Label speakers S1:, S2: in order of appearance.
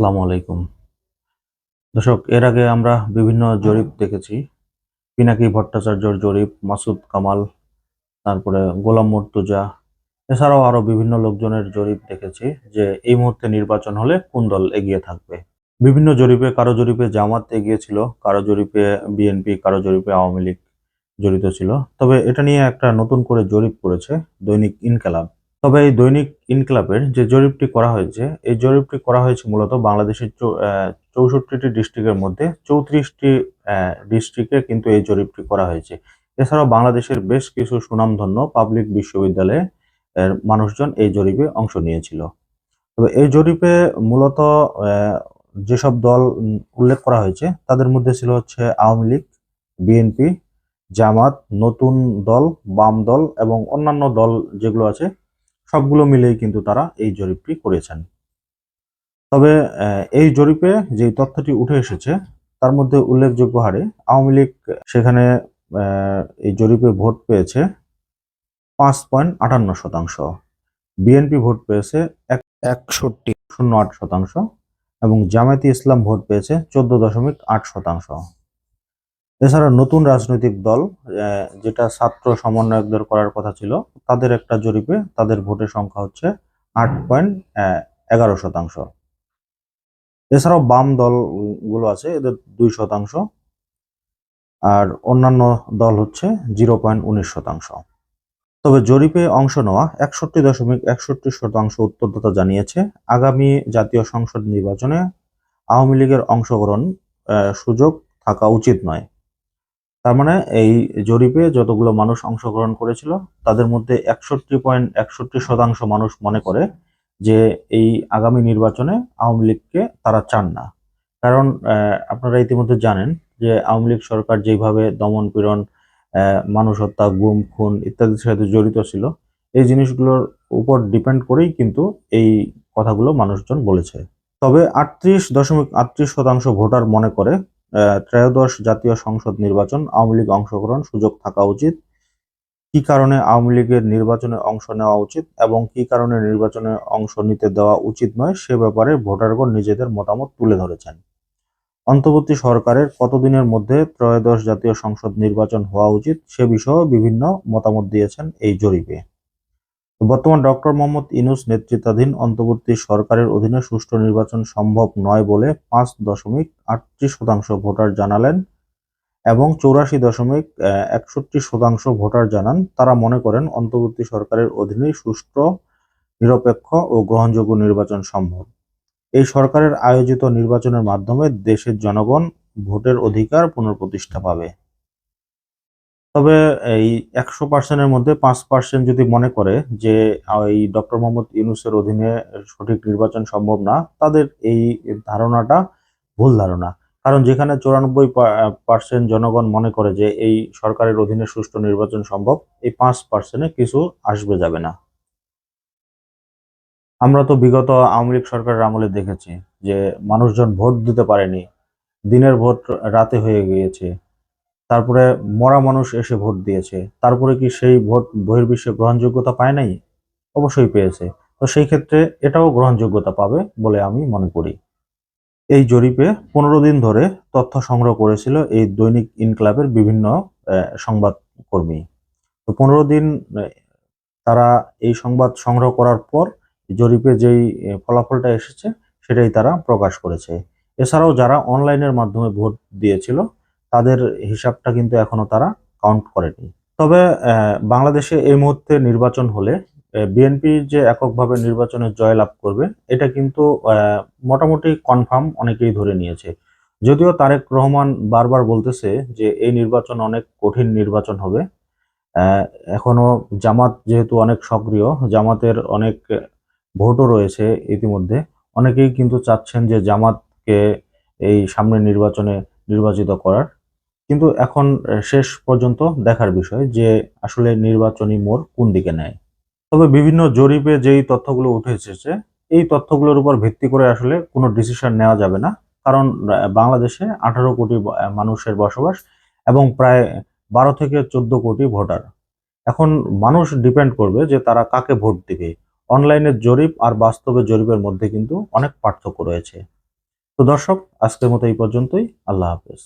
S1: আসসালামু আলাইকুম। দর্শক, এর আগে আমরা বিভিন্ন জরিপ দেখেছি। পিনাকি ভট্টাচার্যর জরিপ, মাসুদ কামাল, তারপরে গোলাম মর্তুজা, এছাড়াও আরও বিভিন্ন লোকজনের জরিপ দেখেছি যে এই মুহূর্তে নির্বাচন হলে কোন দল এগিয়ে থাকবে। বিভিন্ন জরিপে কারও জরিপে জামাত এগিয়েছিল, কারও জরিপে বিএনপি, কারও জরিপে আওয়ামী লীগ জড়িত ছিল। তবে এটা নিয়ে একটা নতুন করে জরিপ করেছে দৈনিক ইনকালাব। তবে এই দৈনিক ইনকলাবের যে জরিপটি করা হয়েছে, এই জরিপটি করা হয়েছে মূলত বাংলাদেশের চৌষট্টিটি ডিস্ট্রিক্টের মধ্যে চৌত্রিশটি ডিস্ট্রিক্টে কিন্তু এই জরিপটি করা হয়েছে। এছাড়াও বাংলাদেশের বেশ কিছু সুনামধন্য পাবলিক বিশ্ববিদ্যালয়ে মানুষজন এই জরিপে অংশ নিয়েছিল। তবে এই জরিপে মূলত যেসব দল উল্লেখ করা হয়েছে, তাদের মধ্যে ছিল হচ্ছে আওয়ামী লীগ, বিএনপি, জামাত, নতুন দল, বাম দল এবং অন্যান্য দল যেগুলো আছে সবগুলো মিলেই কিন্তু তারা এই জরিপটি করেছেন। তবে এই জরিপে যে তথ্যটি উঠে এসেছে, তার মধ্যে উল্লেখযোগ্য হারে আওয়ামী লীগ সেখানে এই জরিপে ভোট পেয়েছে পাঁচ পয়েন্ট আটান্ন শতাংশ। বিএনপি ভোট পেয়েছে এক একষট্টি শূন্য আট শতাংশ এবং জামায়াতে ইসলাম ভোট পেয়েছে চোদ্দ দশমিক আট শতাংশ। এছাড়া নতুন রাজনৈতিক দল যেটা ছাত্র সমন্বয়কদের করার কথা ছিল, তাদের একটা জরিপে তাদের ভোটের সংখ্যা হচ্ছে আট পয়েন্ট এগারো শতাংশ। এছাড়াও বাম দলগুলো আছে, এদের দুই শতাংশ। আর অন্যান্য দল হচ্ছে জিরো পয়েন্ট উনিশ শতাংশ। তবে জরিপে অংশ নেওয়া একষট্টি দশমিক একষট্টি শতাংশ উত্তরদাতা জানিয়েছে, আগামী জাতীয় সংসদ নির্বাচনে আওয়ামী লীগের অংশগ্রহণ সুযোগ থাকা উচিত নয়। তার মানে এই জরিপে যতগুলো মানুষ অংশগ্রহণ করেছিল, তাদের মধ্যে একষট্টি পয়েন্ট একষট্টি শতাংশ মানুষ মনে করে যে এই আগামী নির্বাচনে আওয়ামী লীগকে তারা চান না। কারণ আপনারা ইতিমধ্যে জানেন যে আওয়ামী লীগ সরকার যেভাবে দমন পীড়ন মানুষ হত্যা, গুম, খুন ইত্যাদির সাথে জড়িত ছিল, এই জিনিসগুলোর উপর ডিপেন্ড করেই কিন্তু এই কথাগুলো মানুষজন বলেছে। তবে আটত্রিশ দশমিক আটত্রিশ শতাংশ ভোটার মনে করে ত্রয়োদশ জাতীয় সংসদ নির্বাচন, আওয়ামী লীগ অংশগ্রহণ, সুযোগ থাকা উচিত। কি কারণে আওয়ামী লীগের নির্বাচনে অংশ নেওয়া উচিত এবং কি কারণে নির্বাচনে অংশ নিতে দেওয়া উচিত নয়, সে ব্যাপারে ভোটারগণ নিজেদের মতামত তুলে ধরেছেন। অন্তর্বর্তী সরকারের কতদিনের মধ্যে ত্রয়োদশ জাতীয় সংসদ নির্বাচন হওয়া উচিত সে বিষয়েও বিভিন্ন মতামত দিয়েছেন এই জরিপে। বর্তমান ডক্টর মোহাম্মদ ইনুস নেতৃত্বাধীন অন্তর্বর্তী সরকারের অধীনে সুষ্ঠু নির্বাচন সম্ভব নয় বলে পাঁচ দশমিক আটত্রিশ শতাংশ ভোটার জানালেন এবং চৌরাশি দশমিক একষট্টি শতাংশ ভোটার জানান। তারা মনে করেন অন্তর্বর্তী সরকারের অধীনে সুষ্ঠু, নিরপেক্ষ ও গ্রহণযোগ্য নির্বাচন সম্ভব। এই সরকারের আয়োজিত নির্বাচনের মাধ্যমে দেশের জনগণ ভোটের অধিকার পুনঃপ্রতিষ্ঠা পাবে। তবে এই একশো পার্সেন্টের মধ্যে পাঁচ পার্সেন্ট যদি মনে করে যে এই ডক্টর মোহাম্মদ ইউনুসের অধীনে সঠিক নির্বাচন সম্ভব না, তাদের এই ধারণাটা ভুল ধারণা। কারণ যেখানে চুরানব্বই পার্সেন্ট জনগণ মনে করে যে, এই সরকারের অধীনে সুষ্ঠু নির্বাচন সম্ভব, এই পাঁচ পার্সেন্টে কিছু আসবে যাবে না। আমরা তো বিগত আওয়ামী লীগ সরকারের আমলে দেখেছি যে, মানুষজন ভোট দিতে পারেনি। দিনের ভোট রাতে হয়ে গিয়েছে। তারপরে মরা মানুষ এসে ভোট দিয়েছে। তারপরে কি সেই ভোট বহির্বিশ্বে গ্রহণযোগ্যতা পায় নাই? অবশ্যই পেয়েছে। তো সেই ক্ষেত্রে এটাও গ্রহণযোগ্যতা পাবে বলে আমি মনে করি। এই জরিপে পনেরো দিন ধরে তথ্য সংগ্রহ করেছিল এই দৈনিক ইনক্লাবের বিভিন্ন আহ, সংবাদকর্মী তো পনেরো দিন তারা এই সংবাদ সংগ্রহ করার পর জরিপে যেই ফলাফলটা এসেছে সেটাই তারা প্রকাশ করেছে। এছাড়াও যারা অনলাইনের মাধ্যমে ভোট দিয়েছিল তাদের হিসাবটা কিন্তু এখনও তারা কাউন্ট করেনি। তবে বাংলাদেশে এই মুহূর্তে নির্বাচন হলে বিএনপি যে এককভাবে নির্বাচনে জয়লাভ করবে, এটা কিন্তু মোটামুটি কনফার্ম অনেকেই ধরে নিয়েছে। যদিও তারেক রহমান বারবার বলতেছে যে এই নির্বাচন অনেক কঠিন নির্বাচন হবে। এখনও জামাত যেহেতু অনেক সক্রিয়, জামাতের অনেক ভোটও রয়েছে ইতিমধ্যে, অনেকেই কিন্তু চাচ্ছেন যে জামাতকে এই সামনের নির্বাচনে নির্বাচিত করার। কিন্তু এখন শেষ পর্যন্ত দেখার বিষয় যে আসলে নির্বাচনী মোড় কোন দিকে নেয়। তবে বিভিন্ন জরিপে যেই তথ্যগুলো উঠে এসেছে, এই তথ্যগুলোর উপর ভিত্তি করে আসলে কোনো ডিসিশন নেওয়া যাবে না। কারণ বাংলাদেশে আঠারো কোটি মানুষের বসবাস এবং প্রায় বারো থেকে চোদ্দ কোটি ভোটার। এখন মানুষ ডিপেন্ড করবে যে তারা কাকে ভোট দিবে। অনলাইনের জরিপ আর বাস্তবে জরিপের মধ্যে কিন্তু অনেক পার্থক্য রয়েছে। তো দর্শক, আজকের মতো এই পর্যন্তই। আল্লাহ হাফেজ।